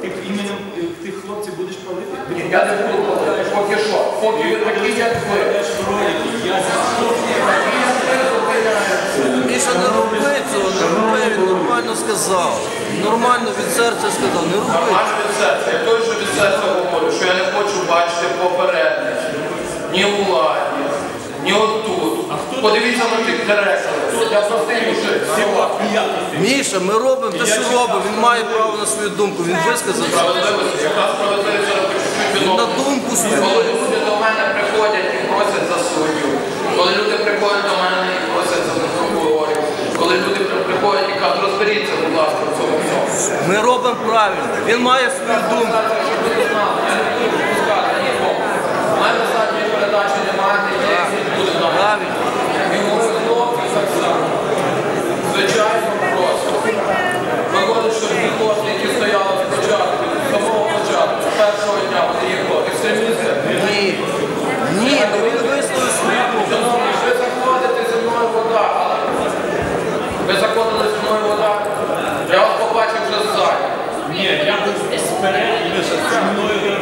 Ти іменем е, тих хлопців будеш палити? Ні, я не буду говорити. Поки що. Поки ви такі, як ви. Міша, не роби цього, не роби, він нормально сказав. Нормально від серця сказав, не роби. Нормально від серця. Я той, що від серця говорю, що я не хочу бачити попередників. Ні у владі, ні отут. Подивіться на тих директорів. Я простий мужик. Міша, ми робимо те, що робимо. Він має право на свою думку. Він висказав. Він На думку свою. Коли люди до мене приходять і просять за суддю, коли люди приходять до мене і просять за прокурорів, коли люди приходять і кажуть, розберіться, будь ласка, в цьому всьому. Ми робимо правильно. Він має свою думку. Щоб ви знали, я не буду відпускати нікого. У мене задньої передачі немає, я їх не буду давати. Правильно. І мої хлопці так само. Звичайно, просто. Виходить, що ті хлопці, які стояли від початку, від самого початку, з першого дня, вони є хто? Екстремісти? Ні. Ні, ну він висловив свою думку. Шановні, ви заходите зі мною в вода. Ви заходили зі мною вода. Я вас побачив вже ззаді. Ні, я був і ви зі мною